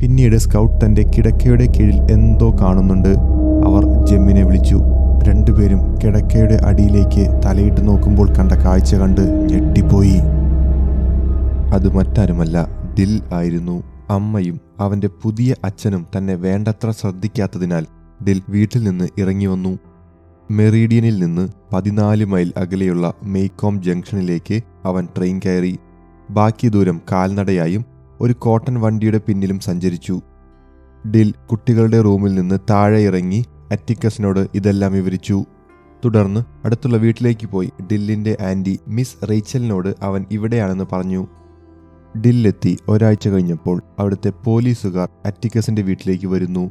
പിന്നീട് സ്കൗട്ട് തന്റെ കിടക്കയുടെ കീഴിൽ എന്തോ കാണുന്നുണ്ട്. അവർ ജെമ്മിനെ വിളിച്ചു. രണ്ടുപേരും കിടക്കയുടെ അടിയിലേക്ക് തലയിട്ട് നോക്കുമ്പോൾ കണ്ട കാഴ്ച കണ്ട് ഞെട്ടിപ്പോയി. അത് മറ്റാരുമല്ല ദിൽ ആയിരുന്നു. അമ്മയും അവന്റെ പുതിയ അച്ഛനും തന്നെ വേണ്ടത്ര ശ്രദ്ധിക്കാത്തതിനാൽ ദിൽ വീട്ടിൽ നിന്ന് ഇറങ്ങി വന്നു. മെറീഡിയനിൽ നിന്ന് പതിനാല് മൈൽ അകലെയുള്ള മെയ്കോം ജംഗ്ഷനിലേക്ക് അവൻ ട്രെയിൻ കയറി. ബാക്കി ദൂരം കാൽനടയായും ഒരു കോട്ടൺ വണ്ടിയുടെ പിന്നിലും സഞ്ചരിച്ചു. ഡിൽ കുട്ടികളുടെ റൂമിൽ നിന്ന് താഴെ ഇറങ്ങി അറ്റിക്കസിനോട് ഇതെല്ലാം വിവരിച്ചു. തുടർന്ന് അടുത്തുള്ള വീട്ടിലേക്ക് പോയി ഡില്ലിന്റെ ആന്റി മിസ് റേച്ചലിനോട് അവൻ ഇവിടെയാണെന്ന് പറഞ്ഞു. ഡില്ലെത്തി ഒരാഴ്ച കഴിഞ്ഞപ്പോൾ അവിടുത്തെ പോലീസുകാർ അറ്റിക്കസിന്റെ വീട്ടിലേക്ക് വരുന്നു.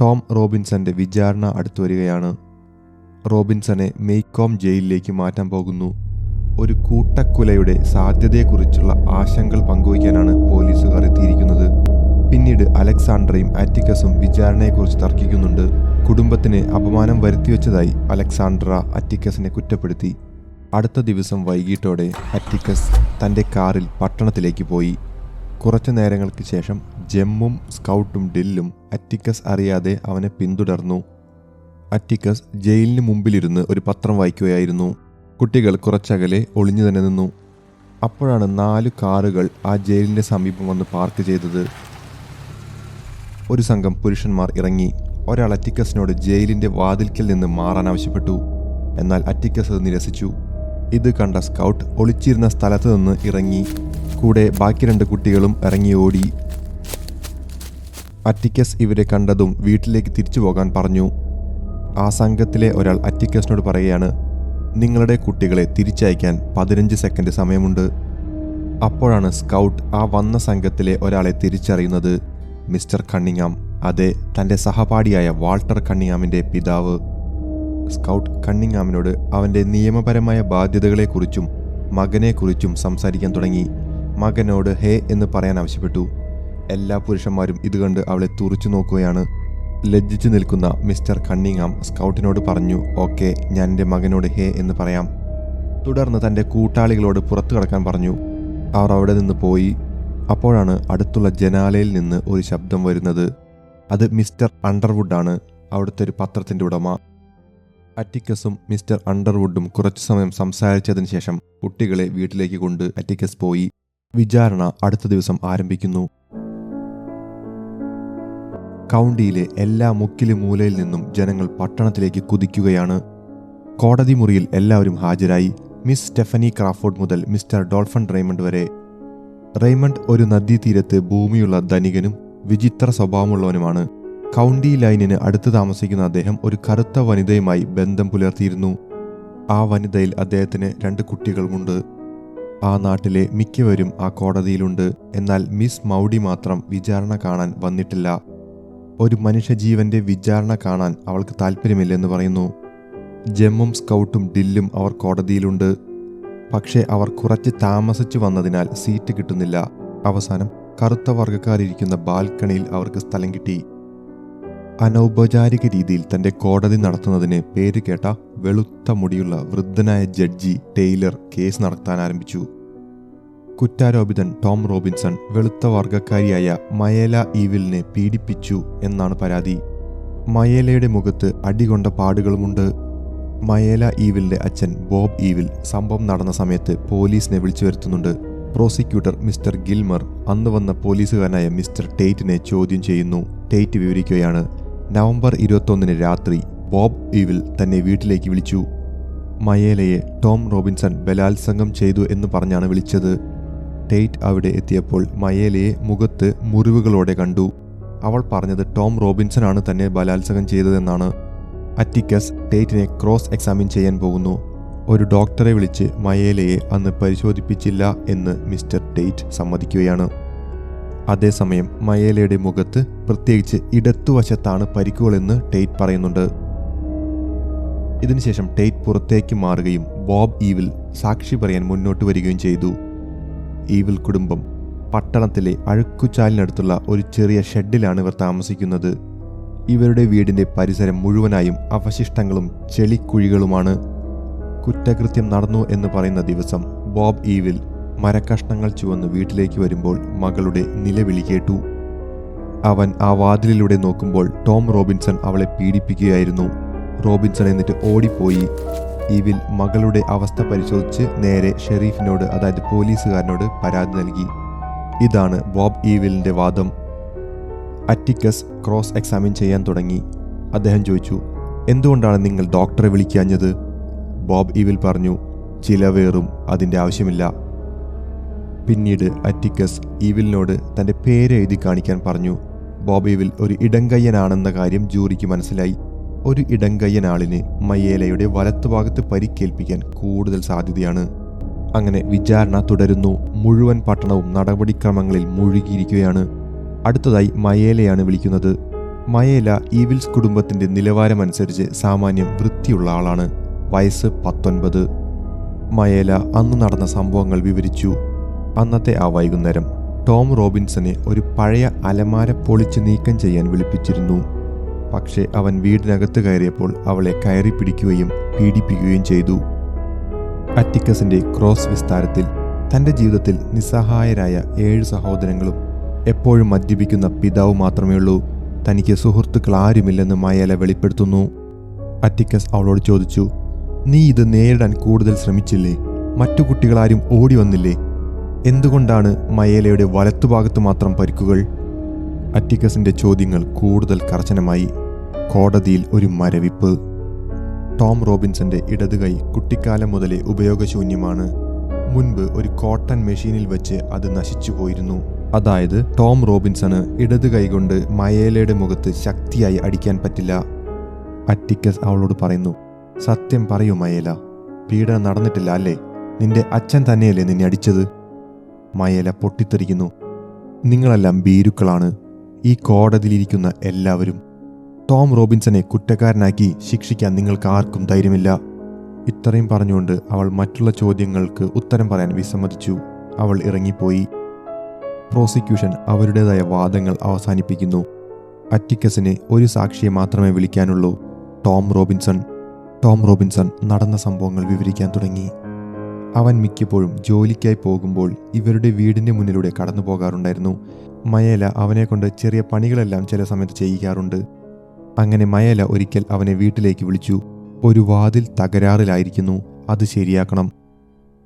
ടോം റോബിൻസന്റെ വിചാരണ അടുത്തു വരികയാണ്. റോബിൻസനെ മെയ്ക്കോം ജയിലിലേക്ക് മാറ്റാൻ പോകുന്നു. ഒരു കൂട്ടക്കുലയുടെ സാധ്യതയെക്കുറിച്ചുള്ള ആശങ്കകൾ പങ്കുവയ്ക്കാനാണ് പോലീസുകാർ എത്തിയിരിക്കുന്നത്. പിന്നീട് അലക്സാണ്ടറയും അറ്റിക്കസും വിചാരണയെക്കുറിച്ച് തർക്കിക്കുന്നുണ്ട്. കുടുംബത്തിന് അപമാനം വരുത്തിവെച്ചതായി അലക്സാണ്ട്ര അറ്റിക്കസിനെ കുറ്റപ്പെടുത്തി. അടുത്ത ദിവസം വൈകിട്ടോടെ അറ്റിക്കസ് തന്റെ കാറിൽ പട്ടണത്തിലേക്ക് പോയി. കുറച്ചു നേരങ്ങൾക്ക് ശേഷം ജെമ്മും സ്കൗട്ടും ഡില്ലും അറ്റിക്കസ് അറിയാതെ അവനെ പിന്തുടർന്നു. അറ്റിക്കസ് ജയിലിന് മുമ്പിലിരുന്ന് ഒരു പത്രം വായിക്കുകയായിരുന്നു. കുട്ടികൾ കുറച്ചകലെ ഒളിഞ്ഞു തന്നെ നിന്നു. അപ്പോഴാണ് നാല് കാറുകൾ ആ ജയിലിന്റെ സമീപം വന്ന് പാർക്ക് ചെയ്തത്. ഒരു സംഘം പുരുഷന്മാർ ഇറങ്ങി. ഒരാൾ അറ്റിക്കസിനോട് ജയിലിന്റെ വാതിൽക്കൽ നിന്ന് മാറാൻ ആവശ്യപ്പെട്ടു. എന്നാൽ അറ്റിക്കസ് അത് നിരസിച്ചു. ഇത് കണ്ട സ്കൗട്ട് ഒളിച്ചിരുന്ന സ്ഥലത്ത് നിന്ന് ഇറങ്ങി. കൂടെ ബാക്കി രണ്ട് കുട്ടികളും ഇറങ്ങി ഓടി. അറ്റിക്കസ് ഇവരെ കണ്ടതും വീട്ടിലേക്ക് തിരിച്ചു പോകാൻ പറഞ്ഞു. ആ സംഘത്തിലെ ഒരാൾ അറ്റിക്കസിനോട് പറയുകയാണ് നിങ്ങളുടെ കുട്ടികളെ തിരിച്ചയക്കാൻ പതിനഞ്ച് സെക്കൻഡ് സമയമുണ്ട്. അപ്പോഴാണ് സ്കൗട്ട് ആ വന്ന സംഘത്തിലെ ഒരാളെ തിരിച്ചറിയുന്നത് മിസ്റ്റർ കണ്ണിങ്ങാം അതെ തന്റെ സഹപാഠിയായ വാൾട്ടർ കണ്ണിങ്ങാമിന്റെ പിതാവ്. സ്കൗട്ട് കണ്ണിങ്ങാമിനോട് അവന്റെ നിയമപരമായ ബാധ്യതകളെക്കുറിച്ചും മകനെക്കുറിച്ചും സംസാരിക്കാൻ തുടങ്ങി. മകനോട് ഹേ എന്ന് പറയാൻ ആവശ്യപ്പെട്ടു. എല്ലാ പുരുഷന്മാരും ഇത് കണ്ട് അവളെ തുറച്ചു നോക്കുകയാണ്. ലജ്ജിച്ചു നിൽക്കുന്ന മിസ്റ്റർ കണ്ണിങ്ങാം സ്കൗട്ടിനോട് പറഞ്ഞു ഓക്കെ ഞാൻ എന്റെ മകനോട് ഹേ എന്ന് പറയാം. തുടർന്ന് തന്റെ കൂട്ടാളികളോട് പുറത്തു കടക്കാൻ പറഞ്ഞു. അവർ അവിടെ നിന്ന് പോയി. അപ്പോഴാണ് അടുത്തുള്ള ജനാലയിൽ നിന്ന് ഒരു ശബ്ദം വരുന്നത്. അത് മിസ്റ്റർ അണ്ടർവുഡാണ് അവിടുത്തെ ഒരു പത്രത്തിന്റെ ഉടമ. അറ്റിക്കസും മിസ്റ്റർ അണ്ടർവുഡും കുറച്ചു സമയം സംസാരിച്ചതിന് ശേഷം കുട്ടികളെ വീട്ടിലേക്ക് കൊണ്ട് അറ്റിക്കസ് പോയി. വിചാരണ അടുത്ത ദിവസം ആരംഭിക്കുന്നു. കൗണ്ടിയിലെ എല്ലാ മുക്കിലും മൂലയിൽ നിന്നും ജനങ്ങൾ പട്ടണത്തിലേക്ക് കുതിക്കുകയാണ്. കോടതി മുറിയിൽ എല്ലാവരും ഹാജരായി. മിസ് സ്റ്റെഫനി ക്രാഫോർഡ് മുതൽ മിസ്റ്റർ ഡോൾഫൺ റെയ്മണ്ട് വരെ. റെയ്മണ്ട് ഒരു നദീതീരത്ത് ഭൂമിയുള്ള ധനികനും വിചിത്ര സ്വഭാവമുള്ളവനുമാണ്. കൗണ്ടി ലൈനിന് അടുത്ത് താമസിക്കുന്ന അദ്ദേഹം ഒരു കറുത്ത വനിതയുമായി ബന്ധം പുലർത്തിയിരുന്നു. ആ വനിതയിൽ അദ്ദേഹത്തിന് രണ്ട് കുട്ടികളുമുണ്ട്. ആ നാട്ടിലെ മിക്കവരും ആ കോടതിയിലുണ്ട്. എന്നാൽ മിസ് മൗഡി മാത്രം വിചാരണ കാണാൻ വന്നിട്ടില്ല. ഒരു മനുഷ്യജീവന്റെ വിചാരണ കാണാൻ അവൾക്ക് താല്പര്യമില്ലെന്ന് പറയുന്നു. ജമ്മും സ്കൗട്ടും ഡില്ലും അവർ കോടതിയിലുണ്ട്. പക്ഷേ അവർ കുറച്ച് താമസിച്ചു വന്നതിനാൽ സീറ്റ് കിട്ടുന്നില്ല. അവസാനം കറുത്ത വർഗക്കാരിയിരിക്കുന്ന ബാൽക്കണിയിൽ അവർക്ക് സ്ഥലം കിട്ടി. അനൗപചാരിക രീതിയിൽ തന്റെ കോടതി നടത്തുന്നതിന് പേര് കേട്ട വെളുത്ത മുടിയുള്ള വൃദ്ധനായ ജഡ്ജി ടെയ്ലർ കേസ് നടത്താൻ ആരംഭിച്ചു. കുറ്റാരോപിതൻ ടോം റോബിൻസൺ വെളുത്ത വർഗക്കാരിയായ മയേല ഈവിലിനെ പീഡിപ്പിച്ചു എന്നാണ് പരാതി. മയേലയുടെ മുഖത്ത് അടികൊണ്ട പാടുകളുമുണ്ട്. മയേല ഈവിലിന്റെ അച്ഛൻ ബോബ് ഈവിൽ സംഭവം നടന്ന സമയത്ത് പോലീസിനെ വിളിച്ചു വരുത്തുന്നുണ്ട്. പ്രോസിക്യൂട്ടർ മിസ്റ്റർ ഗിൽമർ അന്ന് വന്ന പോലീസുകാരനായ മിസ്റ്റർ ടേറ്റിനെ ചോദ്യം ചെയ്യുന്നു. ടേറ്റ് വിവരിക്കുകയാണ് നവംബർ ഇരുപത്തൊന്നിന് രാത്രി ബോബ് ഈവിൽ തന്നെ വീട്ടിലേക്ക് വിളിച്ചു. മയേലയെ ടോം റോബിൻസൺ ബലാത്സംഗം ചെയ്തു എന്ന് പറഞ്ഞാണ് വിളിച്ചത്. ടേറ്റ് അവിടെ എത്തിയപ്പോൾ മയേലയെ മുഖത്ത് മുറിവുകളോടെ കണ്ടു. അവൾ പറഞ്ഞത് ടോം റോബിൻസൺ ആണ് തന്നെ ബലാത്സംഗം ചെയ്തതെന്നാണ്. അറ്റിക്കസ് ടേറ്റിനെ ക്രോസ് എക്സാമിൻ ചെയ്യാൻ പോകുന്നു. ഒരു ഡോക്ടറെ വിളിച്ച് മയേലയെ അന്ന് പരിശോധിപ്പിച്ചില്ല എന്ന് മിസ്റ്റർ ടേറ്റ് സമ്മതിക്കുകയാണ്. അതേസമയം മയേലയുടെ മുഖത്ത് പ്രത്യേകിച്ച് ഇടത്തുവശത്താണ് പരിക്കുകളെന്ന് ടേറ്റ് പറയുന്നുണ്ട്. ഇതിനുശേഷം ടേറ്റ് പുറത്തേക്ക് മാറുകയും ബോബ് ഈവിൽ സാക്ഷി പറയാൻ മുന്നോട്ട് വരികയും ചെയ്തു. ഈവിൽ കുടുംബം പട്ടണത്തിലെ അഴുക്കുചാലിനടുത്തുള്ള ഒരു ചെറിയ ഷെഡിലാണ് ഇവർ താമസിക്കുന്നത്. ഇവരുടെ വീടിന്റെ പരിസരം മുഴുവനായും അവശിഷ്ടങ്ങളും ചെളിക്കുഴികളുമാണ്. കുറ്റകൃത്യം നടന്നു എന്ന് പറയുന്ന ദിവസം ബോബ് ഈവിൽ മരക്കഷ്ണങ്ങൾ ചുവന്ന് വീട്ടിലേക്ക് വരുമ്പോൾ മകളുടെ നിലവിളി കേട്ടു. അവൻ ആ വാതിലിലൂടെ നോക്കുമ്പോൾ ടോം റോബിൻസൺ അവളെ പീഡിപ്പിക്കുകയായിരുന്നു. റോബിൻസൺ എന്നിട്ട് ഓടിപ്പോയി. ഈവിൽ മകളുടെ അവസ്ഥ പരിശോധിച്ച് നേരെ ഷെരീഫിനോട് അതായത് പോലീസുകാരനോട് പരാതി നൽകി. ഇതാണ് ബോബ് ഈവിലിന്റെ വാദം. അറ്റിക്കസ് ക്രോസ് എക്സാമിൻ ചെയ്യാൻ തുടങ്ങി. അദ്ദേഹം ചോദിച്ചു എന്തുകൊണ്ടാണ് നിങ്ങൾ ഡോക്ടറെ വിളിക്കാഞ്ഞത്? ബോബ് ഈവിൽ പറഞ്ഞു ചിലവേറും അതിന്റെ ആവശ്യമില്ല. പിന്നീട് അറ്റിക്കസ് ഈവിലിനോട് തന്റെ പേര് എഴുതി കാണിക്കാൻ പറഞ്ഞു. ബോബ് ഈവിൽ ഒരു ഇടങ്കയ്യനാണെന്ന കാര്യം ജൂറിക്ക് മനസ്സിലായി. ഒരു ഇടങ്കയ്യനാളിന് മയ്യേലയുടെ വലത്തുഭാഗത്ത് പരിക്കേൽപ്പിക്കാൻ കൂടുതൽ സാധ്യതയാണ്. അങ്ങനെ വിചാരണ തുടരുന്നു. മുഴുവൻ പട്ടണവും നടപടിക്രമങ്ങളിൽ മുഴുകിയിരിക്കുകയാണ്. അടുത്തതായി മയേലയാണ് വിളിക്കുന്നത്. മയേല ഈവിൽസ് കുടുംബത്തിന്റെ നിലവാരമനുസരിച്ച് സാമാന്യം വൃത്തിയുള്ള ആളാണ്. വയസ്സ് പത്തൊൻപത്. മയേല അന്ന് നടന്ന സംഭവങ്ങൾ വിവരിച്ചു. അന്നത്തെ ആ വൈകുന്നേരം ടോം റോബിൻസനെ ഒരു പഴയ അലമാര പൊളിച്ച് നീക്കം ചെയ്യാൻ വിളിപ്പിച്ചിരുന്നു. പക്ഷേ അവൻ വീടിനകത്ത് കയറിയപ്പോൾ അവളെ കയറി പിടിക്കുകയും പീഡിപ്പിക്കുകയും ചെയ്തു. അറ്റിക്കസിന്റെ ക്രോസ് വിസ്താരത്തിൽ തന്റെ ജീവിതത്തിൽ നിസ്സഹായരായ ഏഴ് സഹോദരങ്ങളും എപ്പോഴും മദ്യപിക്കുന്ന പിതാവ് മാത്രമേ ഉള്ളൂ. തനിക്ക് സുഹൃത്തുക്കൾ ആരുമില്ലെന്ന് മായാല വെളിപ്പെടുത്തുന്നു. അറ്റിക്കസ് അവളോട് ചോദിച്ചു നീ ഇത് നേരിടാൻ കൂടുതൽ ശ്രമിച്ചില്ലേ? മറ്റു കുട്ടികളാരും ഓടി വന്നില്ലേ? എന്തുകൊണ്ടാണ് മയേലയുടെ വലത്തുഭാഗത്ത് മാത്രം പരിക്കുകൾ? അറ്റിക്കസിന്റെ ചോദ്യങ്ങൾ കൂടുതൽ കർശനമായി. കോടതിയിൽ ഒരു മരവിപ്പ്. ടോം റോബിൻസന്റെ ഇടതുകൈ കുട്ടിക്കാലം മുതലേ ഉപയോഗശൂന്യമാണ്. മുൻപ് ഒരു കോട്ടൺ മെഷീനിൽ വെച്ച് അത് നശിച്ചു പോയിരുന്നു. അതായത് ടോം റോബിൻസണ് ഇടത് കൈകൊണ്ട് മയേലയുടെ മുഖത്ത് ശക്തിയായി അടിക്കാൻ പറ്റില്ല. അറ്റിക്കസ് അവളോട് പറയുന്നു സത്യം പറയൂ മയേല പീഡനം നടന്നിട്ടില്ല അല്ലേ? നിന്റെ അച്ഛൻ തന്നെയല്ലേ നിന്നെ അടിച്ചത്? മയേല പൊട്ടിത്തെറിക്കുന്നു നിങ്ങളെല്ലാം ഭീരുക്കളാണ്. ഈ കോടതിയിലിരിക്കുന്ന എല്ലാവരും ടോം റോബിൻസനെ കുറ്റക്കാരനാക്കി ശിക്ഷിക്കാൻ നിങ്ങൾക്ക് ആർക്കും ധൈര്യമില്ല. ഇത്രയും പറഞ്ഞുകൊണ്ട് അവൾ മറ്റുള്ള ചോദ്യങ്ങൾക്ക് ഉത്തരം പറയാൻ വിസമ്മതിച്ചു. അവൾ ഇറങ്ങിപ്പോയി. പ്രോസിക്യൂഷൻ അവരുടേതായ വാദങ്ങൾ അവസാനിപ്പിക്കുന്നു. അറ്റിക്കസിനെ ഒരു സാക്ഷിയെ മാത്രമേ വിളിക്കാനുള്ളൂ. Tom Robinson. ടോം റോബിൻസൺ നടന്ന സംഭവങ്ങൾ വിവരിക്കാൻ തുടങ്ങി. അവൻ മിക്കപ്പോഴും ജോലിക്കായി പോകുമ്പോൾ ഇവരുടെ വീടിന്റെ മുന്നിലൂടെ കടന്നു പോകാറുണ്ടായിരുന്നു മയേല അവനെക്കൊണ്ട് ചെറിയ പണികളെല്ലാം ചില സമയത്ത് ചെയ്യിക്കാറുണ്ട് അങ്ങനെ മയല ഒരിക്കൽ അവനെ വീട്ടിലേക്ക് വിളിച്ചു. ഒരു വാതിൽ തകരാറിലായിരിക്കുന്നു അത് ശരിയാക്കണം.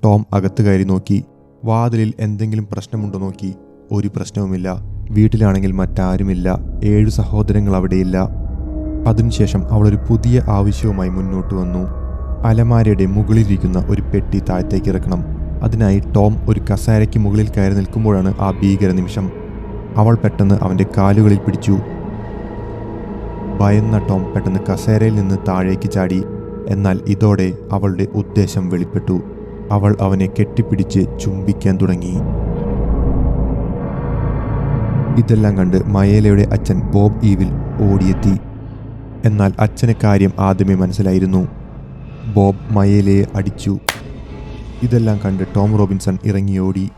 ടോം അകത്ത് കയറി നോക്കി. വാതിലിൽ എന്തെങ്കിലും പ്രശ്നമുണ്ടോ നോക്കി. ഒരു പ്രശ്നവുമില്ല. വീട്ടിലാണെങ്കിൽ മറ്റാരുമില്ല. ഏഴു സഹോദരങ്ങൾ അവിടെയില്ല. അതിനുശേഷം അവളൊരു പുതിയ ആവശ്യവുമായി മുന്നോട്ട് വന്നു. അലമാരയുടെ മുകളിലിരിക്കുന്ന ഒരു പെട്ടി താഴത്തേക്ക് ഇറക്കണം. അതിനായി ടോം ഒരു കസാരയ്ക്ക് മുകളിൽ കയറി നിൽക്കുമ്പോഴാണ് ആ ഭീകര നിമിഷം അവൾ പെട്ടെന്ന് അവന്റെ കാലുകളിൽ പിടിച്ചു. ഭയന്ന ടോം പെട്ടെന്ന് കസേരയിൽ നിന്ന് താഴേക്ക് ചാടി. എന്നാൽ ഇതോടെ അവളുടെ ഉദ്ദേശം വെളിപ്പെട്ടു. അവൾ അവനെ കെട്ടിപ്പിടിച്ച് ചുംബിക്കാൻ തുടങ്ങി. ഇതെല്ലാം കണ്ട് മയേലയുടെ അച്ഛൻ ബോബ് ഈവിൽ ഓടിയെത്തി. എന്നാൽ അച്ഛന് കാര്യം ആദ്യമേ മനസ്സിലായിരുന്നു. ബോബ് മയേലയെ അടിച്ചു. ഇതെല്ലാം കണ്ട് ടോം റോബിൻസൺ ഇറങ്ങിയോടി.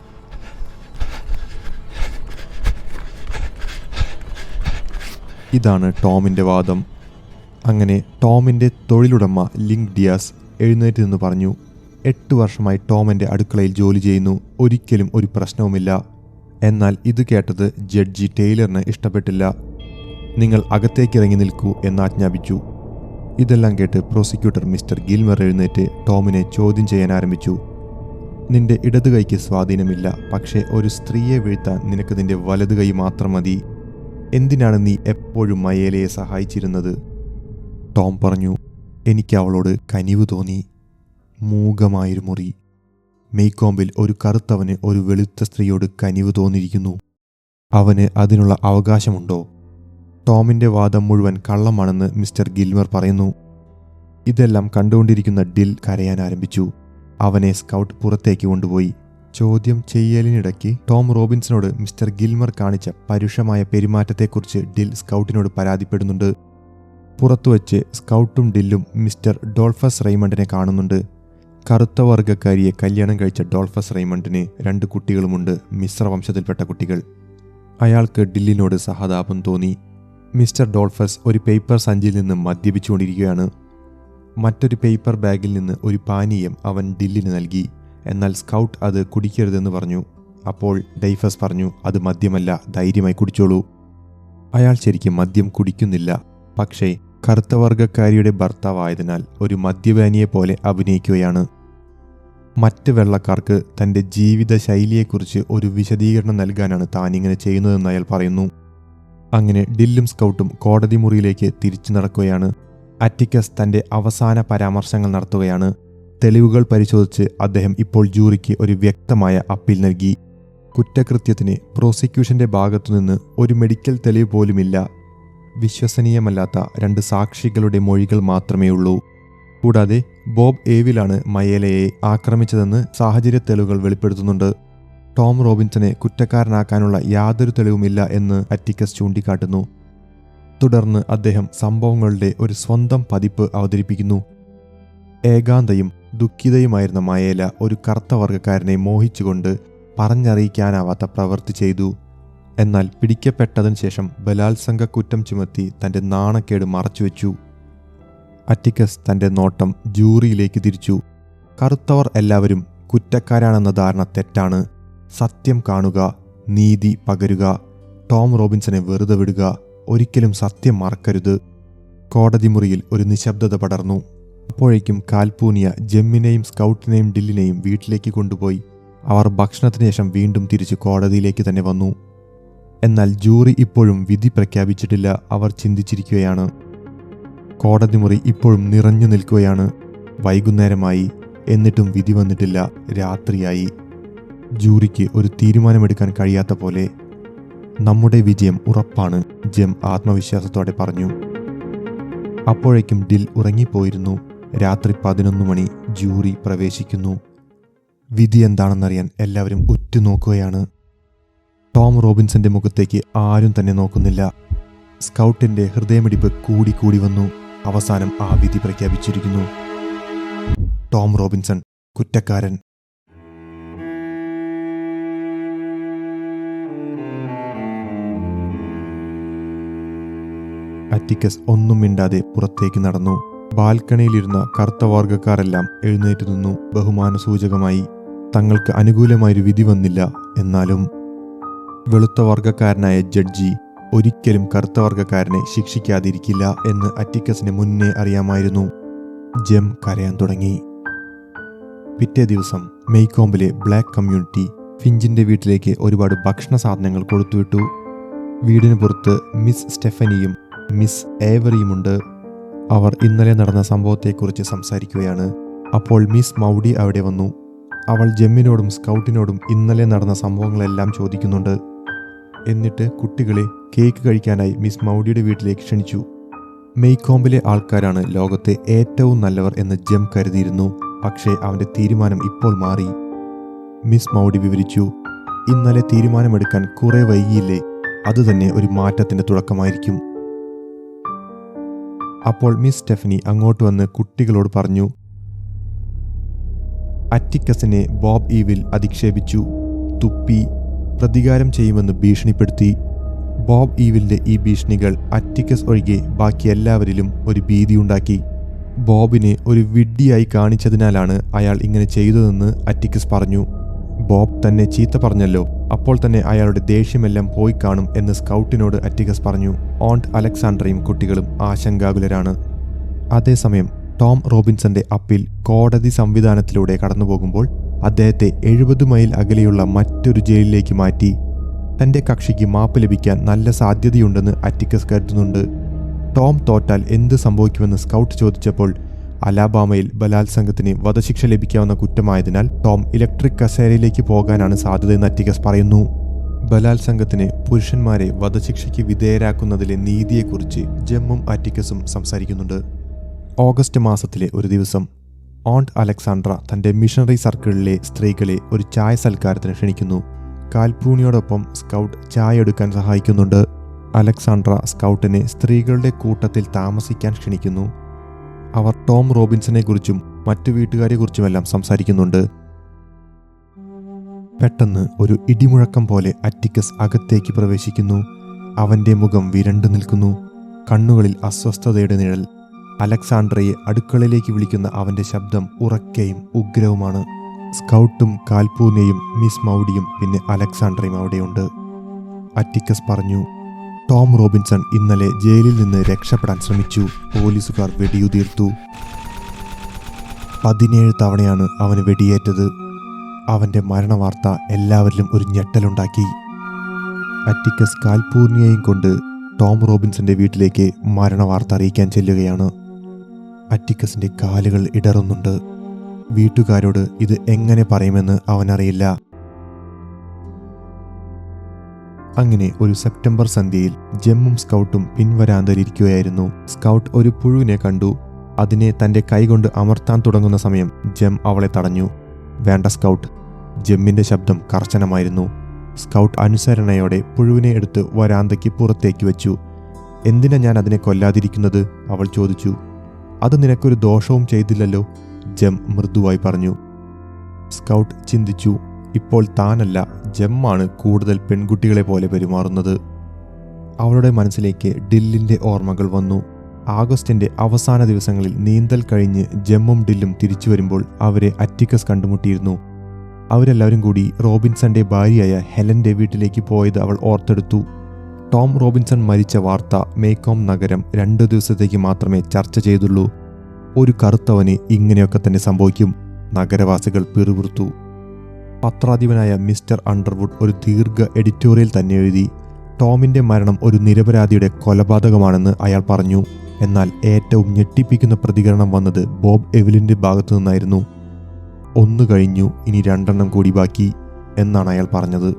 ഇതാണ് ടോമിന്റെ വാദം. അങ്ങനെ ടോമിന്റെ തൊഴിലുടമ ലിങ്ക് ഡിയാസ് എഴുന്നേറ്റ് നിന്ന് പറഞ്ഞു എട്ട് വർഷമായി ടോമിന്റെ അടുക്കളയിൽ ജോലി ചെയ്യുന്നു. ഒരിക്കലും ഒരു പ്രശ്നവുമില്ല. എന്നാൽ ഇത് കേട്ടത് ജഡ്ജി ടെയ്ലറിന് ഇഷ്ടപ്പെട്ടില്ല. നിങ്ങൾ അകത്തേക്ക് ഇറങ്ങി നിൽക്കൂ എന്ന് ആജ്ഞാപിച്ചു. ഇതെല്ലാം കേട്ട് പ്രോസിക്യൂട്ടർ മിസ്റ്റർ ഗിൽമർ എഴുന്നേറ്റ് ടോമിനെ ചോദ്യം ചെയ്യാൻ ആരംഭിച്ചു. നിന്റെ ഇടതു കൈക്ക് സ്വാധീനമില്ല. പക്ഷേ ഒരു സ്ത്രീയെ വീഴ്ത്താൻ നിനക്ക് നിന്റെ വലതു കൈ മാത്രം മതി. എന്തിനാണ് നീ എപ്പോഴും മയേലയെ സഹായിച്ചിരുന്നത്? ടോം പറഞ്ഞു എനിക്ക് അവളോട് കനിവ് തോന്നി. മൂകമായൊരു മുറി. മെയ്ക്കോമ്പിൽ ഒരു കറുത്തവന് ഒരു വെളുത്ത സ്ത്രീയോട് കനിവ് തോന്നിയിരിക്കുന്നു. അവന് അതിനുള്ള അവകാശമുണ്ടോ? ടോമിന്റെ വാദം മുഴുവൻ കള്ളമാണെന്ന് മിസ്റ്റർ ഗിൽമർ പറയുന്നു. ഇതെല്ലാം കണ്ടുകൊണ്ടിരിക്കുന്ന ഡിൽ കരയാൻ ആരംഭിച്ചു. അവനെ സ്കൗട്ട് പുറത്തേക്ക് കൊണ്ടുപോയി. ചോദ്യം ചെയ്യലിനിടയ്ക്ക് ടോം റോബിൻസിനോട് മിസ്റ്റർ ഗിൽമർ കാണിച്ച പരുഷമായ പെരുമാറ്റത്തെക്കുറിച്ച് ഡിൽ സ്കൗട്ടിനോട് പരാതിപ്പെടുന്നുണ്ട്. പുറത്തുവച്ച് സ്കൗട്ടും ഡില്ലും മിസ്റ്റർ ഡോൾഫസ് റെയ്മണ്ടിനെ കാണുന്നുണ്ട്. കറുത്ത വർഗക്കാരിയെ കല്യാണം കഴിച്ച ഡോൾഫസ് റെയ്മണ്ടിന് രണ്ട് കുട്ടികളുമുണ്ട് മിശ്ര വംശത്തിൽപ്പെട്ട കുട്ടികൾ. അയാൾക്ക് ഡില്ലിനോട് സഹതാപം തോന്നി. മിസ്റ്റർ ഡോൾഫസ് ഒരു പേപ്പർ സഞ്ചിയിൽ നിന്ന് മദ്യപിച്ചുകൊണ്ടിരിക്കുകയാണ്. മറ്റൊരു പേപ്പർ ബാഗിൽ നിന്ന് ഒരു പാനീയം അവൻ ഡില്ലിന് നൽകി. എന്നാൽ സ്കൗട്ട് അത് കുടിക്കരുതെന്ന് പറഞ്ഞു. അപ്പോൾ ഡൈഫസ് പറഞ്ഞു അത് മദ്യമല്ല ധൈര്യമായി കുടിച്ചോളൂ. അയാൾ ശരിക്കും മദ്യം കുടിക്കുന്നില്ല. പക്ഷേ കറുത്തവർഗക്കാരിയുടെ ഭർത്താവായതിനാൽ ഒരു മദ്യപാനിയെ പോലെ അഭിനയിക്കുകയാണ്. മറ്റ് വെള്ളക്കാർക്ക് തന്റെ ജീവിത ശൈലിയെക്കുറിച്ച് ഒരു വിശദീകരണം നൽകാനാണ് താനിങ്ങനെ ചെയ്യുന്നതെന്ന് അയാൾ പറയുന്നു. അങ്ങനെ ഡില്ലും സ്കൗട്ടും കോടതി മുറിയിലേക്ക് തിരിച്ചു നടക്കുകയാണ്. അറ്റിക്കസ് തന്റെ അവസാന പരാമർശങ്ങൾ നടത്തുകയാണ്. തെളിവുകൾ പരിശോധിച്ച് അദ്ദേഹം ഇപ്പോൾ ജൂറിക്ക് ഒരു വ്യക്തമായ അപ്പീൽ നൽകി. കുറ്റകൃത്യത്തിന് പ്രോസിക്യൂഷന്റെ ഭാഗത്തുനിന്ന് ഒരു മെഡിക്കൽ തെളിവ് പോലുമില്ല. വിശ്വസനീയമല്ലാത്ത രണ്ട് സാക്ഷികളുടെ മൊഴികൾ മാത്രമേ ഉള്ളൂ കൂടാതെ ബോബ് ഏവിലാണ് മയേലയെ ആക്രമിച്ചതെന്ന് സാഹചര്യ തെളിവുകൾ വെളിപ്പെടുത്തുന്നുണ്ട്. ടോം റോബിൻസനെ കുറ്റക്കാരനാക്കാനുള്ള യാതൊരു തെളിവുമില്ല എന്ന് അറ്റിക്കസ് ചൂണ്ടിക്കാട്ടുന്നു. തുടർന്ന് അദ്ദേഹം സംഭവങ്ങളുടെ ഒരു സ്വന്തം പതിപ്പ് അവതരിപ്പിക്കുന്നു. ഏകാന്തയും ദുഃഖിതയുമായിരുന്ന മയേല ഒരു കറുത്ത വർഗക്കാരനെ മോഹിച്ചുകൊണ്ട് പറഞ്ഞറിയിക്കാനാവാത്ത പ്രവൃത്തി ചെയ്തു. എന്നാൽ പിടിക്കപ്പെട്ടതിന് ശേഷം ബലാത്സംഗ കുറ്റം ചുമത്തി തന്റെ നാണക്കേട് മറച്ചുവെച്ചു. അറ്റിക്കസ് തന്റെ നോട്ടം ജൂറിയിലേക്ക് തിരിച്ചു. കറുത്തവർ എല്ലാവരും കുറ്റക്കാരാണെന്ന ധാരണ തെറ്റാണ്. സത്യം കാണുക നീതി പകരുക ടോം റോബിൻസനെ വെറുതെ വിടുക ഒരിക്കലും സത്യം മറക്കരുത്. കോടതി മുറിയിൽ ഒരു നിശബ്ദത പടർന്നു. അപ്പോഴേക്കും കാൽപൂനിയ ജെമ്മിനെയും സ്കൗട്ടിനെയും ഡില്ലിനെയും വീട്ടിലേക്ക് കൊണ്ടുപോയി. അവർ ഭക്ഷണത്തിന് ശേഷം വീണ്ടും തിരിച്ച് കോടതിയിലേക്ക് തന്നെ വന്നു. എന്നാൽ ജൂറി ഇപ്പോഴും വിധി പ്രഖ്യാപിച്ചിട്ടില്ല അവർ ചിന്തിച്ചിരിക്കുകയാണ്. കോടതി മുറി ഇപ്പോഴും നിറഞ്ഞു നിൽക്കുകയാണ്. വൈകുന്നേരമായി എന്നിട്ടും വിധി വന്നിട്ടില്ല രാത്രിയായി. ജൂറിക്ക് ഒരു തീരുമാനമെടുക്കാൻ കഴിയാത്ത പോലെ. നമ്മുടെ വിജയം ഉറപ്പാണ് ജെം ആത്മവിശ്വാസത്തോടെ പറഞ്ഞു. അപ്പോഴേക്കും ഡിൽ ഉറങ്ങിപ്പോയിരുന്നു. രാത്രി പതിനൊന്ന് മണി ജൂറി പ്രവേശിക്കുന്നു. വിധി എന്താണെന്നറിയാൻ എല്ലാവരും ഉറ്റുനോക്കുകയാണ്. ടോം റോബിൻസന്റെ മുഖത്തേക്ക് ആരും തന്നെ നോക്കുന്നില്ല. സ്കൗട്ടിന്റെ ഹൃദയമിടിപ്പ് കൂടി കൂടി വന്നു. അവസാനം ആ വിധി പ്രഖ്യാപിച്ചിരിക്കുന്നു. ടോം റോബിൻസൺ കുറ്റക്കാരൻ. അറ്റിക്കസ് ഒന്നും മിണ്ടാതെ പുറത്തേക്ക് നടന്നു. ബാൽക്കണിയിലിരുന്ന കറുത്ത വർഗക്കാരെല്ലാം എഴുന്നേറ്റ് നിന്നു ബഹുമാന സൂചകമായി തങ്ങൾക്ക് അനുകൂലമായൊരു വിധി വന്നില്ല എന്നാലും വെളുത്ത വർഗക്കാരനായ ജഡ്ജി ഒരിക്കലും കറുത്ത വർഗക്കാരനെ ശിക്ഷിക്കാതിരിക്കില്ല എന്ന് അറ്റിക്കസിന് മുന്നേ അറിയാമായിരുന്നു. ജെം കരയാൻ തുടങ്ങി. പിറ്റേ ദിവസം മെയ്കോമ്പിലെ ബ്ലാക്ക് കമ്മ്യൂണിറ്റി ഫിഞ്ചിന്റെ വീട്ടിലേക്ക് ഒരുപാട് ഭക്ഷണ സാധനങ്ങൾ കൊടുത്തുവിട്ടു. വീടിന് പുറത്ത് മിസ് സ്റ്റെഫനിയും മിസ് ഏവറിയുമുണ്ട്. അവർ ഇന്നലെ നടന്ന സംഭവത്തെക്കുറിച്ച് സംസാരിക്കുകയാണ്. അപ്പോൾ മിസ് മൗഡി അവിടെ വന്നു. അവൾ ജെമ്മിനോടും സ്കൗട്ടിനോടും ഇന്നലെ നടന്ന സംഭവങ്ങളെല്ലാം ചോദിക്കുന്നുണ്ട്. എന്നിട്ട് കുട്ടികളെ കേക്ക് കഴിക്കാനായി മിസ് മൗഡിയുടെ വീട്ടിലേക്ക് ക്ഷണിച്ചു. മെയ്കോമ്പിലെ ആൾക്കാരാണ് ലോകത്തെ ഏറ്റവും നല്ലവർ എന്ന് ജെം കരുതിയിരുന്നു. പക്ഷേ അവന്റെ തീരുമാനം ഇപ്പോൾ മാറി. മിസ് മൗഡി വിവരിച്ചു ഇന്നലെ തീരുമാനമെടുക്കാൻ കുറെ വൈകിയില്ലേ? അതുതന്നെ ഒരു മാറ്റത്തിന്റെ തുടക്കമായിരിക്കും. അപ്പോൾ മിസ് സ്റ്റെഫനി അങ്ങോട്ട് വന്ന് കുട്ടികളോട് പറഞ്ഞു അറ്റിക്കസിനെ ബോബ് ഈവിൽ അധിക്ഷേപിച്ചു. തുപ്പി പ്രതികാരം ചെയ്യുമെന്ന് ഭീഷണിപ്പെടുത്തി. ബോബ് ഈവിലിന്റെ ഈ ഭീഷണികൾ അറ്റിക്കസ് ഒഴികെ ബാക്കി എല്ലാവരിലും ഒരു ഭീതിയുണ്ടാക്കി ബോബിനെ ഒരു വിഡ്ഢിയായി കാണിച്ചതിനാലാണ് അയാൾ ഇങ്ങനെ ചെയ്തതെന്ന് അറ്റിക്കസ് പറഞ്ഞു. ബോബ് തന്നെ ചീത്ത പറഞ്ഞല്ലോ. അപ്പോൾ തന്നെ അയാളുടെ ദേഷ്യമെല്ലാം പോയി കാണും എന്ന് സ്കൗട്ടിനോട് അറ്റിഗസ് പറഞ്ഞു. ഓണ്ട് അലക്സാണ്ടറയും കുട്ടികളും ആശങ്കാകുലരാണ്. അതേസമയം ടോം റോബിൻസന്റെ അപ്പീൽ കോടതി സംവിധാനത്തിലൂടെ കടന്നുപോകുമ്പോൾ അദ്ദേഹത്തെ എഴുപത് മൈൽ അകലെയുള്ള മറ്റൊരു ജയിലിലേക്ക് മാറ്റി. തന്റെ കക്ഷിക്ക് മാപ്പ് ലഭിക്കാൻ നല്ല സാധ്യതയുണ്ടെന്ന് അറ്റിക്കസ് കരുതുന്നുണ്ട്. ടോം തോറ്റാൽ എന്ത് സംഭവിക്കുമെന്ന് സ്കൗട്ട് ചോദിച്ചപ്പോൾ അലാബാമയിൽ ബലാത്സംഗത്തിന് വധശിക്ഷ ലഭിക്കാവുന്ന കുറ്റമായതിനാൽ ടോം ഇലക്ട്രിക് കസേരയിലേക്ക് പോകാനാണ് സാധ്യതയെന്ന് അറ്റിക്കസ് പറയുന്നു. ബലാത്സംഗത്തിന് പുരുഷന്മാരെ വധശിക്ഷയ്ക്ക് വിധേയരാക്കുന്നതിലെ നീതിയെക്കുറിച്ച് ജമ്മും അറ്റിക്കസും സംസാരിക്കുന്നുണ്ട്. ഓഗസ്റ്റ് മാസത്തിലെ ഒരു ദിവസം ഓണ്ട് അലക്സാണ്ട്ര തന്റെ മിഷണറി സർക്കിളിലെ സ്ത്രീകളെ ഒരു ചായ സൽക്കാരത്തിന് ക്ഷണിക്കുന്നു. കാൽപൂണിയോടൊപ്പം സ്കൗട്ട് ചായ എടുക്കാൻ സഹായിക്കുന്നുണ്ട്. അലക്സാണ്ട്ര സ്കൗട്ടിനെ സ്ത്രീകളുടെ കൂട്ടത്തിൽ താമസിക്കാൻ ക്ഷണിക്കുന്നു. അവർ ടോം റോബിൻസനെ കുറിച്ചും മറ്റു വീട്ടുകാരെ കുറിച്ചുമെല്ലാം സംസാരിക്കുന്നുണ്ട്. പെട്ടെന്ന് ഒരു ഇടിമുഴക്കം പോലെ അറ്റിക്കസ് അകത്തേക്ക് പ്രവേശിക്കുന്നു. അവന്റെ മുഖം വിരണ്ടു നിൽക്കുന്നു. കണ്ണുകളിൽ അസ്വസ്ഥതയുടെ നിഴൽ. അലക്സാണ്ട്രയെ അടുക്കളയിലേക്ക് വിളിക്കുന്ന അവന്റെ ശബ്ദം ഉറക്കയും ഉഗ്രവുമാണ്. സ്കൗട്ടും കാൽപൂനെയും മിസ് മൗഡിയും പിന്നെ അലക്സാണ്ട്രയും അവിടെയുണ്ട്. അറ്റിക്കസ് പറഞ്ഞു ടോം റോബിൻസൺ ഇന്നലെ ജയിലിൽ നിന്ന് രക്ഷപ്പെടാൻ ശ്രമിച്ചു. പോലീസുകാർ വെടിയുതിർത്തു. പതിനേഴ് തവണയാണ് അവന് വെടിയേറ്റത്. അവന്റെ മരണവാർത്ത എല്ലാവരിലും ഒരു ഞെട്ടലുണ്ടാക്കി. അറ്റിക്കസ് കാൽപൂർണിയെയും കൊണ്ട് ടോം റോബിൻസന്റെ വീട്ടിലേക്ക് മരണവാർത്ത അറിയിക്കാൻ ചെല്ലുകയാണ്. അറ്റിക്കസിന്റെ കാലുകൾ ഇടറുന്നുണ്ട്. വീട്ടുകാരോട് ഇത് എങ്ങനെ പറയുമെന്ന് അവനറിയില്ല. അങ്ങനെ ഒരു സെപ്റ്റംബർ സന്ധ്യയിൽ ജമ്മും സ്കൗട്ടും പിൻവരാന്തരിക്കുകയായിരുന്നു. സ്കൗട്ട് ഒരു പുഴുവിനെ കണ്ടു. അതിനെ തന്റെ കൈകൊണ്ട് അമർത്താൻ തുടങ്ങുന്ന സമയം ജെം അവളെ തടഞ്ഞു. വേണ്ട സ്കൗട്ട്. ജെമ്മിന്റെ ശബ്ദം കർശനമായിരുന്നു. സ്കൗട്ട് അനുസരണയോടെ പുഴുവിനെ എടുത്ത് വരാന്തയ്ക്ക് പുറത്തേക്ക് വെച്ചു. എന്തിനാ ഞാൻ അതിനെ കൊല്ലാതിരിക്കുന്നത്? അവൾ ചോദിച്ചു. അത് നിനക്കൊരു ദോഷവും ചെയ്തില്ലല്ലോ ജെം മൃദുവായി പറഞ്ഞു. സ്കൗട്ട് ചിന്തിച്ചു. ഇപ്പോൾ താനല്ല ജെമ്മാണ് കൂടുതൽ പെൺകുട്ടികളെ പോലെ പെരുമാറുന്നത്. അവളുടെ മനസ്സിലേക്ക് ഡില്ലിന്റെ ഓർമ്മകൾ വന്നു. ആഗസ്റ്റിന്റെ അവസാന ദിവസങ്ങളിൽ നീന്തൽ കഴിഞ്ഞ് ജെമ്മും ഡില്ലും തിരിച്ചു വരുമ്പോൾ അവരെ അറ്റിക്കസ് കണ്ടുമുട്ടിയിരുന്നു. അവരെല്ലാവരും കൂടി റോബിൻസന്റെ ഭാര്യയായ ഹെലന്റെ വീട്ടിലേക്ക് പോയത് അവൾ ഓർത്തെടുത്തു. ടോം റോബിൻസൺ മരിച്ച വാർത്ത മേക്കോം നഗരം രണ്ടു ദിവസത്തേക്ക് മാത്രമേ ചർച്ച ചെയ്തുള്ളൂ. ഒരു കറുത്തവന് ഇങ്ങനെയൊക്കെ തന്നെ സംഭവിക്കും. നഗരവാസികൾ പിറുപിറുത്തു. പത്രാധിപനായ മിസ്റ്റർ അണ്ടർവുഡ് ഒരു ദീർഘ എഡിറ്റോറിയൽ തന്നെ എഴുതി. ടോമിന്റെ മരണം ഒരു നിരപരാധിയുടെ കൊലപാതകമാണെന്ന് അയാൾ പറഞ്ഞു. എന്നാൽ ഏറ്റവും ഞെട്ടിപ്പിക്കുന്ന പ്രതികരണം വന്നത് ബോബ് എവിലിന്റെ ഭാഗത്തു നിന്നായിരുന്നു. ഒന്ന് കഴിഞ്ഞു ഇനി രണ്ടെണ്ണം കൂടി ബാക്കി എന്നാണ് അയാൾ പറഞ്ഞത്.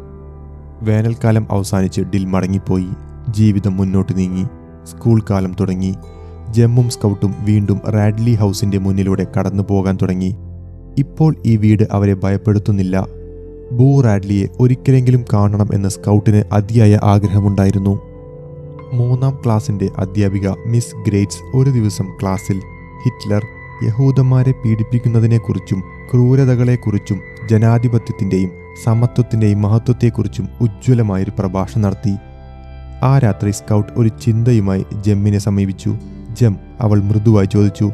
വേനൽക്കാലം അവസാനിച്ച് ഡിൽ മടങ്ങിപ്പോയി. ജീവിതം മുന്നോട്ട് നീങ്ങി. സ്കൂൾ കാലം തുടങ്ങി. ജമ്മും സ്കൗട്ടും വീണ്ടും റാഡ്ലി ഹൗസിന്റെ മുന്നിലൂടെ കടന്നു പോകാൻ തുടങ്ങി. ഇപ്പോൾ ഈ വീട് അവരെ ഭയപ്പെടുത്തുന്നില്ല. ബൂ റാഡ്ലിയെ ഒരിക്കലെങ്കിലും കാണണം എന്ന സ്കൗട്ടിന് അതിയായ ആഗ്രഹമുണ്ടായിരുന്നു. മൂന്നാം ക്ലാസിന്റെ അധ്യാപിക മിസ് ഗ്രേറ്റ്സ് ഒരു ദിവസം ക്ലാസ്സിൽ ഹിറ്റ്ലർ യഹൂദന്മാരെ പീഡിപ്പിക്കുന്നതിനെക്കുറിച്ചും ക്രൂരതകളെക്കുറിച്ചും ജനാധിപത്യത്തിന്റെയും സമത്വത്തിന്റെയും മഹത്വത്തെക്കുറിച്ചും ഉജ്ജ്വലമായൊരു പ്രഭാഷണം നടത്തി. ആ രാത്രി സ്കൗട്ട് ഒരു ചിന്തയുമായി ജെമ്മിനെ സമീപിച്ചു. ജെം അവൾ മൃദുവായി ചോദിച്ചു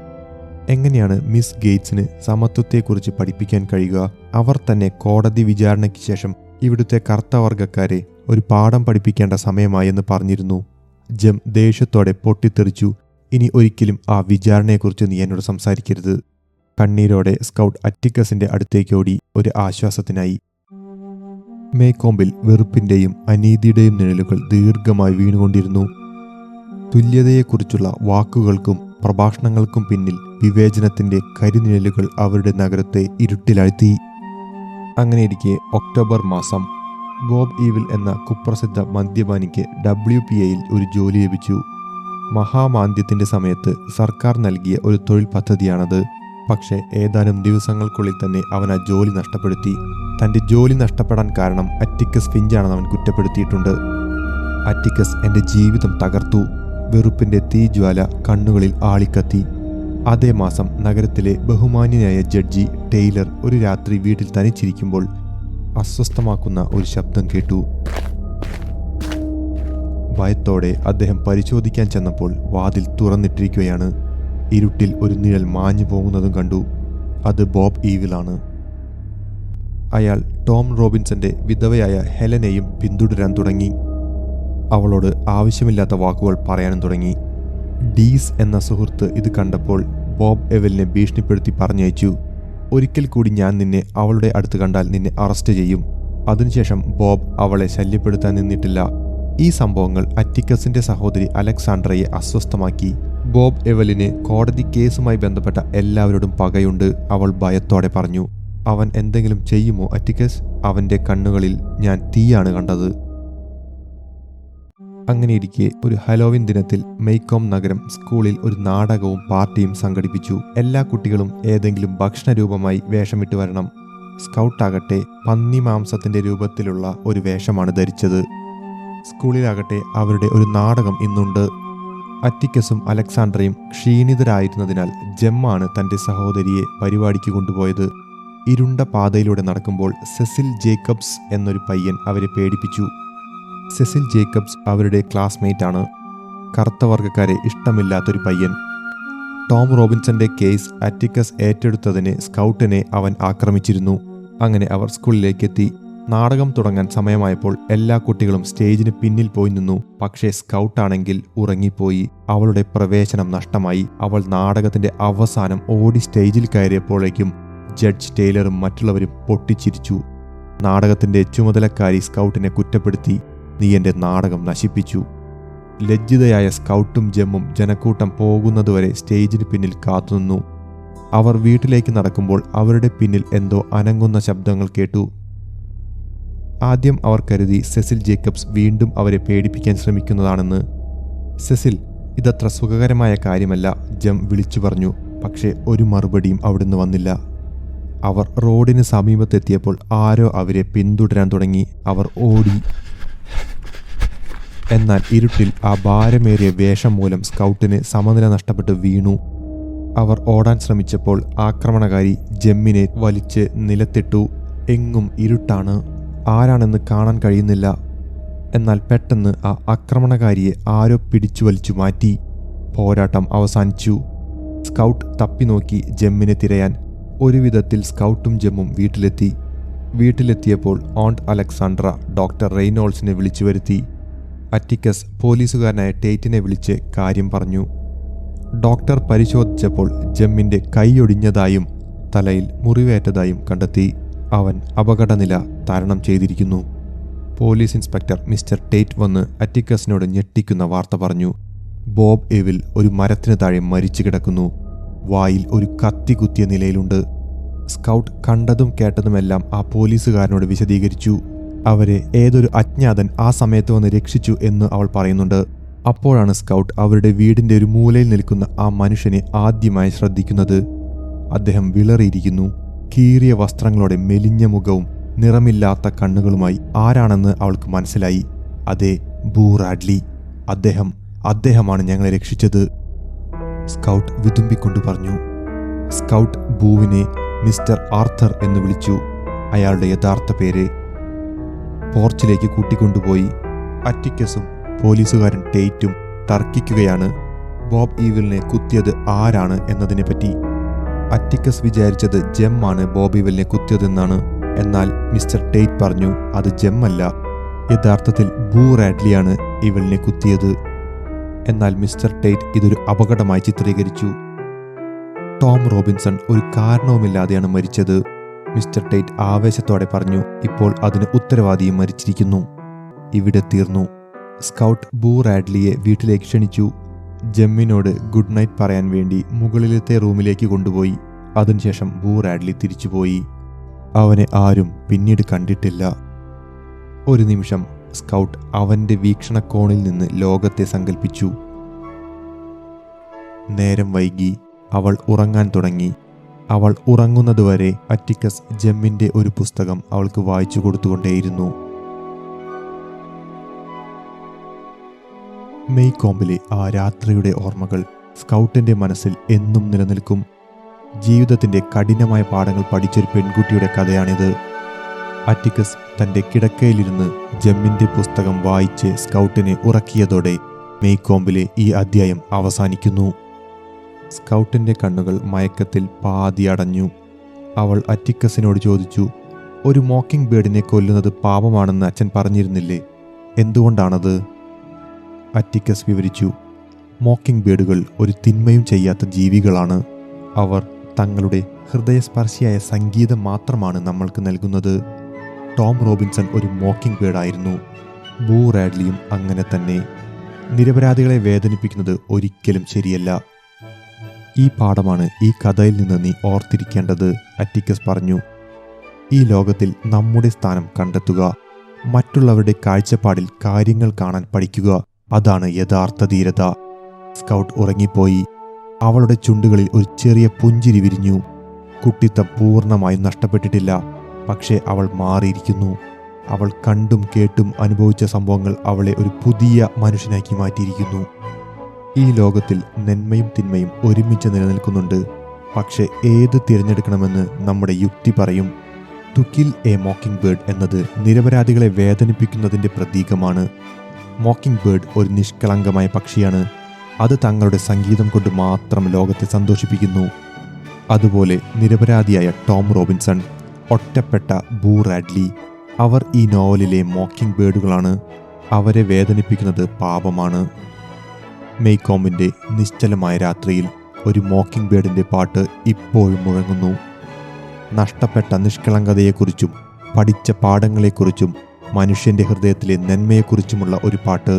എങ്ങനെയാണ് മിസ് ഗേറ്റ്സിന് സമത്വത്തെക്കുറിച്ച് പഠിപ്പിക്കാൻ കഴിയുക? അവർ തന്നെ കോടതി വിചാരണയ്ക്ക് ശേഷം ഇവിടുത്തെ കർത്തവർഗക്കാരെ ഒരു പാഠം പഠിപ്പിക്കേണ്ട സമയമായി എന്ന് പറഞ്ഞിരുന്നു. ജം ദേഷ്യത്തോടെ പൊട്ടിത്തെറിച്ചു. ഇനി ഒരിക്കലും ആ വിചാരണയെക്കുറിച്ച് നീ എന്നോട് സംസാരിക്കരുത്. കണ്ണീരോടെ സ്കൗട്ട് അറ്റിക്കസിന്റെ അടുത്തേക്ക് ഓടി ഒരു ആശ്വാസത്തിനായി. മേക്കോമ്പിൽ വെറുപ്പിന്റെയും അനീതിയുടെയും നിഴലുകൾ ദീർഘമായി വീണുകൊണ്ടിരുന്നു. തുല്യതയെക്കുറിച്ചുള്ള വാക്കുകൾക്കും പ്രഭാഷണങ്ങൾക്കും പിന്നിൽ വിവേചനത്തിന്റെ കരിനിഴലുകൾ അവരുടെ നഗരത്തെ ഇരുട്ടിലാഴ്ത്തി. അങ്ങനെയിരിക്കെ ഒക്ടോബർ മാസം ബോബ് ഈവിൽ എന്ന കുപ്രസിദ്ധ മദ്യപാനിക്ക് ഡബ്ല്യു പി എയിൽ ഒരു ജോലി ലഭിച്ചു. മഹാമാന്ദ്യത്തിന്റെ സമയത്ത് സർക്കാർ നൽകിയ ഒരു തൊഴിൽ പദ്ധതിയാണത്. പക്ഷേ ഏതാനും ദിവസങ്ങൾക്കുള്ളിൽ തന്നെ അവൻ ആ ജോലി നഷ്ടപ്പെടുത്തി. തന്റെ ജോലി നഷ്ടപ്പെടാൻ കാരണം അറ്റിക്കസ് ഫിഞ്ചാണെന്ന് അവൻ കുറ്റപ്പെടുത്തിയിട്ടുണ്ട്. അറ്റിക്കസ് എന്റെ ജീവിതം തകർത്തു. വെറുപ്പിന്റെ തീജ്വാല കണ്ണുകളിൽ ആളിക്കത്തി. അതേ മാസം നഗരത്തിലെ ബഹുമാന്യനായ ജഡ്ജി ടെയ്ലർ ഒരു രാത്രി വീട്ടിൽ തനിച്ചിരിക്കുമ്പോൾ അസ്വസ്ഥമാക്കുന്ന ഒരു ശബ്ദം കേട്ടു. ഭയത്തോടെ അദ്ദേഹം പരിശോധിക്കാൻ ചെന്നപ്പോൾ വാതിൽ തുറന്നിട്ടിരിക്കുകയാണ്. ഇരുട്ടിൽ ഒരു നിഴൽ മാഞ്ഞു പോകുന്നതും കണ്ടു. അത് ബോബ് ഈവിലാണ് അയാൾ ടോം റോബിൻസന്റെ വിധവയായ ഹെലനെയും പിന്തുടരാൻ തുടങ്ങി. അവളോട് ആവശ്യമില്ലാത്ത വാക്കുകൾ പറയാനും തുടങ്ങി. ഡീസ് എന്ന സുഹൃത്ത് ഇത് കണ്ടപ്പോൾ ബോബ് എവലിനെ ഭീഷണിപ്പെടുത്തി പറഞ്ഞയച്ചു. ഒരിക്കൽ കൂടി ഞാൻ നിന്നെ അവളുടെ അടുത്ത് കണ്ടാൽ നിന്നെ അറസ്റ്റ് ചെയ്യും. അതിനുശേഷം ബോബ് അവളെ ശല്യപ്പെടുത്താൻ നിന്നിട്ടില്ല. ഈ സംഭവങ്ങൾ അറ്റിക്കസിന്റെ സഹോദരി അലക്സാണ്ട്രയെ അസ്വസ്ഥമാക്കി. ബോബ് എവലിന് കോടതി കേസുമായി ബന്ധപ്പെട്ട എല്ലാവരോടും പകയുണ്ട്. അവൾ ഭയത്തോടെ പറഞ്ഞു അവൻ എന്തെങ്കിലും ചെയ്യുമോ അറ്റിക്കസ്? അവന്റെ കണ്ണുകളിൽ ഞാൻ തീയാണ് കണ്ടത്. അങ്ങനെയിരിക്കെ ഒരു ഹലോവിൻ ദിനത്തിൽ മെയ്ക്കോം നഗരം സ്കൂളിൽ ഒരു നാടകവും പാർട്ടിയും സംഘടിപ്പിച്ചു. എല്ലാ കുട്ടികളും ഏതെങ്കിലും ഭക്ഷണ രൂപമായി വേഷമിട്ട് വരണം. സ്കൗട്ടാകട്ടെ പന്നി മാംസത്തിന്റെ രൂപത്തിലുള്ള ഒരു വേഷമാണ് ധരിച്ചത്. സ്കൂളിലാകട്ടെ അവരുടെ ഒരു നാടകം ഇന്നുണ്ട്. അറ്റിക്കസും അലക്സാണ്ടറയും ക്ഷീണിതരായിരുന്നതിനാൽ ജെമ്മാണ് തന്റെ സഹോദരിയെ പരിപാടിക്ക് കൊണ്ടുപോയത്. ഇരുണ്ട പാതയിലൂടെ നടക്കുമ്പോൾ സെസിൽ ജേക്കബ്സ് എന്നൊരു പയ്യൻ അവരെ പേടിപ്പിച്ചു. സെസിൽ ജേക്കബ്സ് അവരുടെ ക്ലാസ്മേറ്റ് ആണ് കറുത്ത വർഗക്കാരെ ഇഷ്ടമില്ലാത്തൊരു പയ്യൻ. ടോം റോബിൻസന്റെ കേസ് അറ്റിക്കസ് ഏറ്റെടുത്തതിന് സ്കൗട്ടിനെ അവൻ ആക്രമിച്ചിരുന്നു. അങ്ങനെ അവർ സ്കൂളിലേക്ക് എത്തി നാടകം തുടങ്ങാൻ സമയമായപ്പോൾ എല്ലാ കുട്ടികളും സ്റ്റേജിന് പിന്നിൽ പോയി നിന്നു. പക്ഷേ സ്കൗട്ടാണെങ്കിൽ ഉറങ്ങിപ്പോയി. അവളുടെ പ്രവേശനം നഷ്ടമായി. അവൾ നാടകത്തിന്റെ അവസാനം ഓടി സ്റ്റേജിൽ കയറിയപ്പോഴേക്കും ജഡ്ജ് ടൈലറും മറ്റുള്ളവരും പൊട്ടിച്ചിരിച്ചു. നാടകത്തിന്റെ ചുമതലക്കാരി സ്കൗട്ടിനെ കുറ്റപ്പെടുത്തി. നീ എന്റെ നാടകം നശിപ്പിച്ചു. ലജ്ജിതയായ സ്കൗട്ടും ജമ്മും ജനക്കൂട്ടം പോകുന്നതുവരെ സ്റ്റേജിന് പിന്നിൽ കാത്തുനിന്നു. അവർ വീട്ടിലേക്ക് നടക്കുമ്പോൾ അവരുടെ പിന്നിൽ എന്തോ അനങ്ങുന്ന ശബ്ദങ്ങൾ കേട്ടു. ആദ്യം അവർ കരുതി സെസിൽ ജേക്കബ്സ് വീണ്ടും അവരെ പേടിപ്പിക്കാൻ ശ്രമിക്കുന്നതാണെന്ന്. സെസിൽ ഇതത്ര സുഖകരമായ കാര്യമല്ല ജം വിളിച്ചു പറഞ്ഞു പക്ഷേ ഒരു മറുപടിയും അവിടുന്ന് വന്നില്ല. അവർ റോഡിന് സമീപത്തെത്തിയപ്പോൾ ആരോ അവരെ പിന്തുടരാൻ തുടങ്ങി. അവർ ഓടി. എന്നാൽ ഇരുട്ടിൽ ആ ഭാരമേറിയ വേഷം മൂലം സ്കൗട്ടിന് സമനില നഷ്ടപ്പെട്ട് വീണു. അവർ ഓടാൻ ശ്രമിച്ചപ്പോൾ ആക്രമണകാരി ജെമ്മിനെ വലിച്ച് നിലത്തിട്ടു. എങ്ങും ഇരുട്ടാണ്. ആരാണെന്ന് കാണാൻ കഴിയുന്നില്ല. എന്നാൽ പെട്ടെന്ന് ആ ആക്രമണകാരിയെ ആരോ പിടിച്ചു വലിച്ചു മാറ്റി. പോരാട്ടം അവസാനിച്ചു. സ്കൗട്ട് തപ്പി നോക്കി ജമ്മിനെ തിരയാൻ ഒരുവിധത്തിൽ സ്കൗട്ടും ജെമ്മും വീട്ടിലെത്തി. വീട്ടിലെത്തിയപ്പോൾ ഓണ്ട് അലക്സാണ്ട്ര ഡോക്ടർ റെയ്നോൾസിനെ വിളിച്ചു വരുത്തി. അറ്റിക്കസ് പോലീസുകാരനായ ടേറ്റിനെ വിളിച്ച് കാര്യം പറഞ്ഞു. ഡോക്ടർ പരിശോധിച്ചപ്പോൾ ജമ്മിന്റെ കൈയൊടിഞ്ഞതായും തലയിൽ മുറിവേറ്റതായും കണ്ടെത്തി. അവൻ അപകടനില തരണം ചെയ്തിരിക്കുന്നു. പോലീസ് ഇൻസ്പെക്ടർ മിസ്റ്റർ ടേറ്റ് വന്ന് അറ്റിക്കസിനോട് ഞെട്ടിക്കുന്ന വാർത്ത പറഞ്ഞു. ബോബ് എവിൽ ഒരു മരത്തിന് താഴെ മരിച്ചു കിടക്കുന്നു. വായിൽ ഒരു കത്തി കുത്തിയ നിലയിലുണ്ട്. സ്കൗട്ട് കണ്ടതും കേട്ടതുമെല്ലാം ആ പോലീസുകാരനോട് വിശദീകരിച്ചു. അവരെ ഏതൊരു അജ്ഞാതൻ ആ സമയത്ത് വന്ന് രക്ഷിച്ചു എന്ന് അവൾ പറയുന്നുണ്ട്. അപ്പോഴാണ് സ്കൗട്ട് അവരുടെ വീടിന്റെ ഒരു മൂലയിൽ നിൽക്കുന്ന ആ മനുഷ്യനെ ആദ്യമായി ശ്രദ്ധിക്കുന്നത്. അദ്ദേഹം വിളറിയിരിക്കുന്നു. കീറിയ വസ്ത്രങ്ങളോടെ മെലിഞ്ഞ മുഖവും നിറമില്ലാത്ത കണ്ണുകളുമായി ആരാണെന്ന് അവൾക്ക് മനസ്സിലായി. അതെ ബൂറാഡ്ലി അദ്ദേഹം അദ്ദേഹമാണ് ഞങ്ങളെ രക്ഷിച്ചത്. സ്കൗട്ട് വിതുമ്പിക്കൊണ്ട് പറഞ്ഞു. സ്കൗട്ട് ബൂവിനെ മിസ്റ്റർ ആർത്തർ എന്ന് വിളിച്ചു. അയാളുടെ യഥാർത്ഥ പേര് പോർച്ചിലേക്ക് കൂട്ടിക്കൊണ്ടുപോയി അറ്റിക്കസും പോലീസുകാരൻ ടേറ്റും തർക്കിക്കുകയാണ്. ബോബ് ഈവിലിനെ കുത്തിയത് ആരാണ് എന്നതിനെപ്പറ്റി അറ്റിക്കസ് വിചാരിച്ചത് ജെം ആണ് ബോബ് ഈവിലിനെ കുത്തിയതെന്നാണ്. എന്നാൽ മിസ്റ്റർ ടേറ്റ് പറഞ്ഞു അത് ജെം അല്ല യഥാർത്ഥത്തിൽ ബൂ റാഡ്ലിയാണ് ഇവളിനെ കുത്തിയത്. എന്നാൽ മിസ്റ്റർ ടേറ്റ് ഇതൊരു അപകടമായി ചിത്രീകരിച്ചു. ടോം റോബിൻസൺ ഒരു കാരണവുമില്ലാതെയാണ് മരിച്ചത്. മിസ്റ്റർ ടേറ്റ് ആവേശത്തോടെ പറഞ്ഞു ഇപ്പോൾ അതിന് ഉത്തരവാദിയും മരിച്ചിരിക്കുന്നു. ഇവിടെ തീർന്നു. സ്കൗട്ട് ബൂ റാഡ്ലിയെ വീട്ടിലേക്ക് ക്ഷണിച്ചു. ജമ്മിനോട് ഗുഡ് നൈറ്റ് പറയാൻ വേണ്ടി മുകളിലത്തെ റൂമിലേക്ക് കൊണ്ടുപോയി. അതിനുശേഷം ബൂ റാഡ്ലി തിരിച്ചുപോയി. അവനെ ആരും പിന്നീട് കണ്ടിട്ടില്ല. ഒരു നിമിഷം സ്കൗട്ട് അവന്റെ വീക്ഷണകോണിൽ നിന്ന് ലോകത്തെ സങ്കല്പിച്ചു നേരം വൈകി. അവൾ ഉറങ്ങാൻ തുടങ്ങി. അവൾ ഉറങ്ങുന്നതുവരെ അറ്റിക്കസ് ജെമ്മിന്റെ ഒരു പുസ്തകം അവൾക്ക് വായിച്ചു കൊടുത്തുകൊണ്ടേയിരുന്നു. മെയ് കോമ്പിലെ ആ രാത്രിയുടെ ഓർമ്മകൾ സ്കൗട്ടിന്റെ മനസ്സിൽ എന്നും നിലനിൽക്കും. ജീവിതത്തിന്റെ കഠിനമായ പാഠങ്ങൾ പഠിച്ചൊരു പെൺകുട്ടിയുടെ കഥയാണിത്. അറ്റിക്കസ് തന്റെ കിടക്കയിലിരുന്ന് ജെമ്മിന്റെ പുസ്തകം വായിച്ച് സ്കൗട്ടിനെ ഉറക്കിയതോടെ മെയ് കോമ്പിലെ ഈ അധ്യായം അവസാനിക്കുന്നു. സ്കൗട്ടിന്റെ കണ്ണുകൾ മയക്കത്തിൽ പാതി അടഞ്ഞു. അവൾ അറ്റിക്കസിനോട് ചോദിച്ചു ഒരു മോക്കിംഗ് ബേഡിനെ കൊല്ലുന്നത് പാപമാണെന്ന് അച്ഛൻ പറഞ്ഞിരുന്നില്ലേ? എന്തുകൊണ്ടാണത്? അറ്റിക്കസ് വിവരിച്ചു മോക്കിംഗ് ബേർഡുകൾ ഒരു തിന്മയും ചെയ്യാത്ത ജീവികളാണ്. അവർ തങ്ങളുടെ ഹൃദയസ്പർശിയായ സംഗീതം മാത്രമാണ് നമ്മൾക്ക് നൽകുന്നത്. ടോം റോബിൻസൺ ഒരു മോക്കിംഗ് ബേർഡായിരുന്നു ബൂ റാഡ്ലിയും അങ്ങനെ തന്നെ. നിരപരാധികളെ വേദനിപ്പിക്കുന്നത് ഒരിക്കലും ശരിയല്ല. ഈ പാഠമാണ് ഈ കഥയിൽ നിന്ന് നീ ഓർത്തിരിക്കേണ്ടത് അറ്റിക്കസ് പറഞ്ഞു. ഈ ലോകത്തിൽ നമ്മുടെ സ്ഥാനം കണ്ടെത്തുക മറ്റുള്ളവരുടെ കാഴ്ചപ്പാടിൽ കാര്യങ്ങൾ കാണാൻ പഠിക്കുക അതാണ് യഥാർത്ഥ ധീരത. സ്കൗട്ട് ഉറങ്ങിപ്പോയി. അവളുടെ ചുണ്ടുകളിൽ ഒരു ചെറിയ പുഞ്ചിരി വിരിഞ്ഞു. കുട്ടിത്തം പൂർണമായും നഷ്ടപ്പെട്ടിട്ടില്ല. പക്ഷേ അവൾ മാറിയിരിക്കുന്നു. അവൾ കണ്ടും കേട്ടും അനുഭവിച്ച സംഭവങ്ങൾ അവളെ ഒരു പുതിയ മനുഷ്യനാക്കി മാറ്റിയിരിക്കുന്നു. ഈ ലോകത്തിൽ നന്മയും തിന്മയും ഒരുമിച്ച് നിലനിൽക്കുന്നുണ്ട്. പക്ഷെ ഏത് തിരഞ്ഞെടുക്കണമെന്ന് നമ്മുടെ യുക്തി പറയും. To kill a mockingbird എന്നത് നിരപരാധികളെ വേദനിപ്പിക്കുന്നതിന്റെ പ്രതീകമാണ്. മോക്കിംഗ് ബേർഡ് ഒരു നിഷ്കളങ്കമായ പക്ഷിയാണ്. അത് തങ്ങളുടെ സംഗീതം കൊണ്ട് മാത്രം ലോകത്തെ സന്തോഷിപ്പിക്കുന്നു. അതുപോലെ നിരപരാധിയായ ടോം റോബിൻസൺ ഒറ്റപ്പെട്ട ബൂ റാഡ്ലി അവർ ഈ നോവലിലെ മോക്കിംഗ് ബേഡുകളാണ്. അവരെ വേദനിപ്പിക്കുന്നത് പാപമാണ്. മെയ്കോമിന്റെ നിശ്ചലമായ രാത്രിയിൽ ഒരു മോക്കിംഗ് ബേഡിന്റെ പാട്ട് ഇപ്പോഴും മുഴങ്ങുന്നു. നഷ്ടപ്പെട്ട നിഷ്കളങ്കതയെക്കുറിച്ചും പഠിച്ച പാഠങ്ങളെക്കുറിച്ചും മനുഷ്യന്റെ ഹൃദയത്തിലെ നന്മയെക്കുറിച്ചുമുള്ള ഒരു പാട്ട്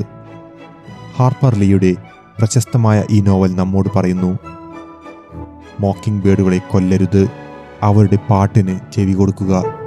ഹാർപ്പർ ലീയുടെ പ്രശസ്തമായ ഈ നോവൽ നമ്മോട് പറയുന്നു മോക്കിംഗ് ബേഡുകളെ കൊല്ലരുത് അവരുടെ പാട്ടിന് ചെവി കൊടുക്കുക.